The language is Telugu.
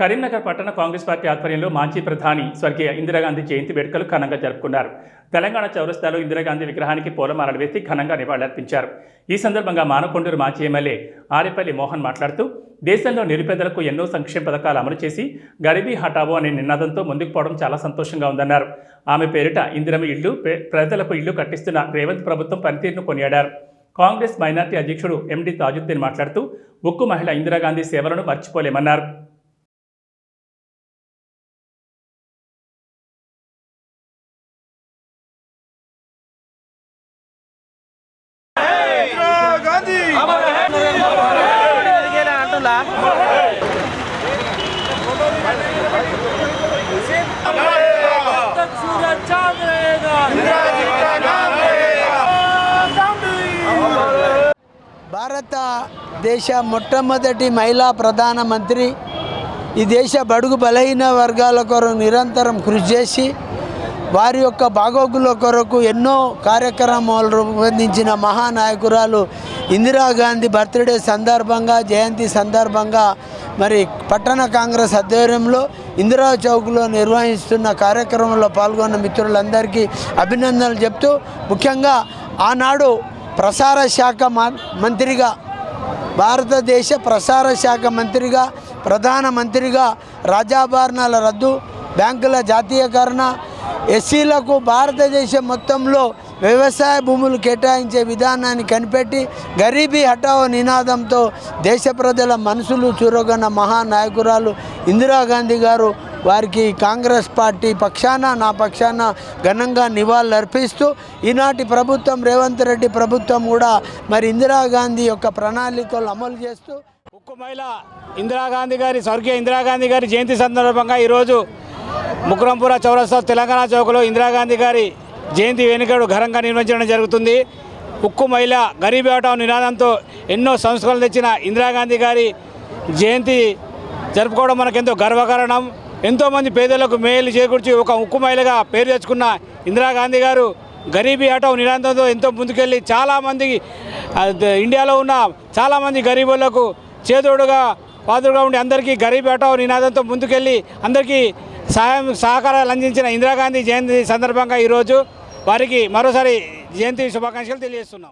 కరీంనగర్ పట్టణ కాంగ్రెస్ పార్టీ ఆధ్వర్యంలో మాజీ ప్రధాని స్వర్గీయ ఇందిరాగాంధీ జయంతి వేడుకలు ఘనంగా జరుపుకున్నారు. తెలంగాణ చౌరస్తాలో ఇందిరాగాంధీ విగ్రహానికి పూలమాలలు వేసి ఘనంగా నివాళులర్పించారు. ఈ సందర్భంగా మానకొండూరు మాజీ ఎమ్మెల్యే ఆరేపల్లి మోహన్ మాట్లాడుతూ దేశంలో నిరుపేదలకు ఎన్నో సంక్షేమ పథకాలు అమలు చేసి గరీబీ హఠావో అనే నినాదంతో ముందుకు పోవడం చాలా సంతోషంగా ఉందన్నారు. ఆమె పేరిట ఇందిరమ ఇల్లు ప్రజలకు ఇల్లు కట్టిస్తున్న రేవంత్ ప్రభుత్వం పనితీరును కొనియాడారు. కాంగ్రెస్ మైనార్టీ అధ్యక్షుడు ఎండి తాజుద్దీన్ మాట్లాడుతూ ఉక్కు మహిళ ఇందిరాగాంధీ సేవలను మర్చిపోలేమన్నారు. భారతదేశ మొట్టమొదటి మహిళా ప్రధానమంత్రి ఈ దేశ బడుగు బలహీన వర్గాల కొరకు నిరంతరం కృషి చేసి వారి యొక్క బాగోగుల కొరకు ఎన్నో కార్యక్రమాలు రూపొందించిన మహానాయకురాలు ఇందిరాగాంధీ బర్త్డే సందర్భంగా జయంతి సందర్భంగా మరి పట్టణ కాంగ్రెస్ ఆధ్వర్యంలో ఇందిరా చౌక్లో నిర్వహిస్తున్న కార్యక్రమంలో పాల్గొన్న మిత్రులందరికీ అభినందనలు చెప్తూ ముఖ్యంగా ఆనాడు ప్రసార శాఖ మా- మంత్రిగా భారతదేశ ప్రసార శాఖ మంత్రిగా ప్రధానమంత్రిగా రాజాభరణాల రద్దు బ్యాంకుల జాతీయకరణ ఎస్సీలకు భారతదేశం మొత్తంలో వ్యవసాయ భూములు కేటాయించే విధానాన్ని కనిపెట్టి గరీబీ హఠావో నినాదంతో దేశ ప్రజల మనసులు చూరగొన్న మహానాయకురాలు ఇందిరాగాంధీ గారు వారికి కాంగ్రెస్ పార్టీ పక్షాన నా పక్షాన ఘనంగా నివాళులర్పిస్తూ ఈనాటి ప్రభుత్వం రేవంత్ రెడ్డి ప్రభుత్వం కూడా మరి ఇందిరాగాంధీ యొక్క ప్రణాళికలు అమలు చేస్తూ ఉక్కు మహిళ ఇందిరాగాంధీ గారి స్వర్గీయ ఇందిరాగాంధీ గారి జయంతి సందర్భంగా ఈరోజు ముకురంపుర చౌరస్తా తెలంగాణ చౌకలో ఇందిరాగాంధీ గారి జయంతి వేడుకలు ఘనంగా నిర్వహించడం జరుగుతుంది. ఉక్కు మహిళ గరీబ్ అవటం నినాదంతో ఎన్నో సంస్కరణలు తెచ్చిన ఇందిరాగాంధీ గారి జయంతి జరుపుకోవడం మనకెంతో గర్వకారణం. ఎంతోమంది పేదలకు మేలు చేకూర్చి ఒక ఉక్కు మహిళగా పేరు తెచ్చుకున్న ఇందిరాగాంధీ గారు గరీబీ ఆటో నినాదంతో ఎంతో ముందుకెళ్ళి చాలామంది ఇండియాలో ఉన్న చాలామంది గరీబులకు చేదోడుగా పాదుడుగా ఉండి అందరికీ గరీబీ ఆటో నినాదంతో ముందుకెళ్ళి అందరికీ సహాయం సహకారాలు అందించిన ఇందిరాగాంధీ జయంతి సందర్భంగా ఈరోజు వారికి మరోసారి జయంతి శుభాకాంక్షలు తెలియజేస్తున్నాం.